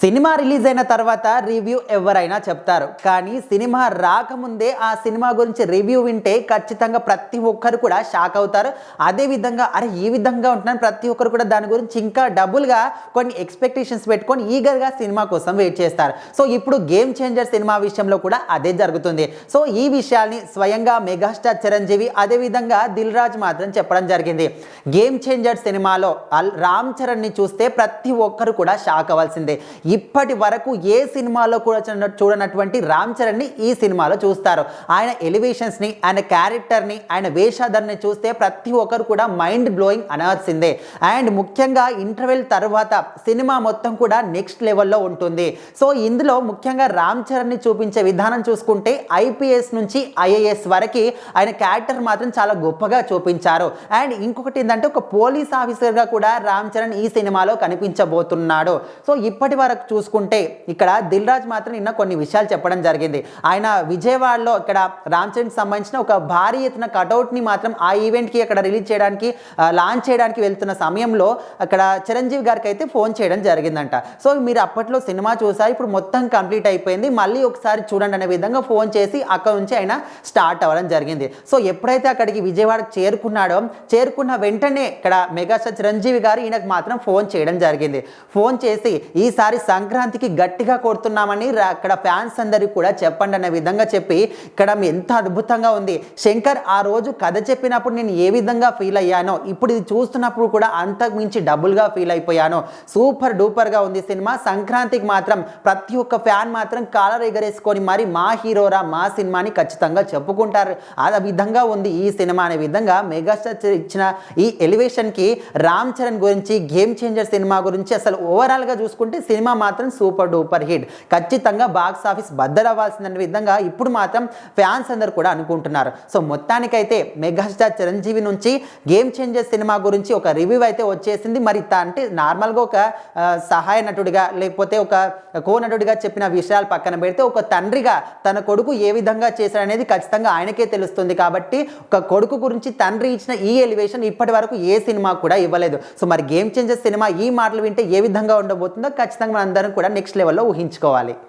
Cinema release అయిన తర్వాత review ఎవరైనా చెప్తారు. కానీ సినిమా రాకముందే ఆ సినిమా గురించి రివ్యూ వింటే ఖచ్చితంగా ప్రతి ఒక్కరు కూడా షాక్ అవుతారు. అదే విధంగా అరే ఈ విధంగా ఉంటున్నాను. ప్రతి ఒక్కరు కూడా దాని గురించి ఇంకా డబుల్గా కొన్ని ఎక్స్పెక్టేషన్స్ పెట్టుకొని ఈగర్గా సినిమా కోసం వెయిట్ చేస్తారు. సో ఇప్పుడు గేమ్ చేంజర్ సినిమా విషయంలో కూడా అదే జరుగుతుంది. సో ఈ విషయాల్ని స్వయంగా మెగాస్టార్ చిరంజీవి అదేవిధంగా దిల్ రాజ్ మాత్రం చెప్పడం జరిగింది. గేమ్ చేంజర్ సినిమాలో అల్- రామ్ చరణ్ని చూస్తే ప్రతి ఒక్కరు కూడా షాక్ అవ్వాల్సిందే. ఇప్పటి వరకు ఏ సినిమాలో కూడా చూడనటువంటి రామ్ చరణ్ని ఈ సినిమాలో చూస్తారు. ఆయన ఎలివేషన్స్ని ఆయన క్యారెక్టర్ని ఆయన వేషాధరని చూస్తే ప్రతి ఒక్కరు కూడా మైండ్ బ్లోయింగ్ అనాల్సిందే. అండ్ ముఖ్యంగా ఇంటర్వెల్ తర్వాత సినిమా మొత్తం కూడా నెక్స్ట్ లెవెల్లో ఉంటుంది. సో ఇందులో ముఖ్యంగా రామ్ చరణ్ని చూపించే విధానం చూసుకుంటే ఐపీఎస్ నుంచి ఐఏఎస్ వరకు ఆయన క్యారెక్టర్ మాత్రం చాలా గొప్పగా చూపించారు. అండ్ ఇంకొకటి ఏంటంటే ఒక పోలీస్ ఆఫీసర్గా కూడా రామ్ చరణ్ ఈ సినిమాలో కనిపించబోతున్నాడు. సో ఇప్పటి వరకు చూసుకుంటే ఇక్కడ దిల్ రాజ్ మాత్రం నిన్న కొన్ని విషయాలు చెప్పడం జరిగింది. ఆయన విజయవాడలో ఇక్కడ రామ్ చరణ్ సంబంధించిన ఒక భారీ ఎత్తున కటౌట్ని మాత్రం ఆ ఈవెంట్కి అక్కడ రిలీజ్ చేయడానికి లాంచ్ చేయడానికి వెళ్తున్న సమయంలో అక్కడ చిరంజీవి గారికి అయితే ఫోన్ చేయడం జరిగిందంట. సో మీరు అప్పట్లో సినిమా చూసారు ఇప్పుడు మొత్తం కంప్లీట్ అయిపోయింది. మళ్ళీ ఒకసారి చూడండి అనే విధంగా ఫోన్ చేసి అక్కడ నుంచి ఆయన స్టార్ట్ అవ్వడం జరిగింది. సో ఎప్పుడైతే అక్కడికి విజయవాడ చేరుకున్నాడో చేరుకున్న వెంటనే ఇక్కడ మెగాస్టార్ చిరంజీవి గారు ఈయనకు మాత్రం ఫోన్ చేయడం జరిగింది. ఫోన్ చేసి ఈసారి సంక్రాంతికి గట్టిగా కొడుతున్నామని అక్కడ ఫ్యాన్స్ అందరికి కూడా చెప్పండి అనే విధంగా చెప్పి ఇక్కడ ఎంత అద్భుతంగా ఉంది. శంకర్ ఆ రోజు కథ చెప్పినప్పుడు నేను ఏ విధంగా ఫీల్ అయ్యానో ఇప్పుడు ఇది చూస్తున్నప్పుడు కూడా అంతకు మించి డబుల్గా ఫీల్ అయిపోయాను. సూపర్ డూపర్గా ఉంది సినిమా. సంక్రాంతికి మాత్రం ప్రతి ఒక్క ఫ్యాన్ మాత్రం కాలర్ ఎగరేసుకొని మరి మా హీరోరా మా సినిమాని ఖచ్చితంగా చెప్పుకుంటారు. ఆ విధంగా ఉంది ఈ సినిమా అనే విధంగా మెగాస్టార్ ఇచ్చిన ఈ ఎలివేషన్కి రామ్ చరణ్ గురించి గేమ్ చేంజర్ సినిమా గురించి అసలు ఓవరాల్గా చూసుకుంటే సినిమా మాత్రం సూపర్ డూపర్ హిట్. ఖచ్చితంగా బాక్స్ ఆఫీస్ బద్దలవ్వాల్సిన విధంగా ఇప్పుడు మాత్రం ఫ్యాన్స్ అందరు కూడా అనుకుంటున్నారు. సో మొత్తానికైతే మెగాస్టార్ చిరంజీవి నుంచి గేమ్ చేంజర్ సినిమా గురించి ఒక రివ్యూ అయితే వచ్చేసింది. మరి అంటే నార్మల్గా ఒక సహాయ నటుడిగా లేకపోతే ఒక కో నటుడిగా చెప్పిన విషయాలు పక్కన పెడితే ఒక తండ్రిగా తన కొడుకు ఏ విధంగా చేశాడనేది ఖచ్చితంగా ఆయనకే తెలుస్తుంది కాబట్టి ఒక కొడుకు గురించి తండ్రి ఇచ్చిన ఈ ఎలివేషన్ ఇప్పటి వరకు ఏ సినిమా కూడా ఇవ్వలేదు. సో మరి గేమ్ చేంజర్ సినిమా ఈ మాటలు వింటే ఏ విధంగా ఉండబోతుందో ఖచ్చితంగా మనందరం కూడా నెక్స్ట్ లెవెల్లో ఊహించుకోవాలి.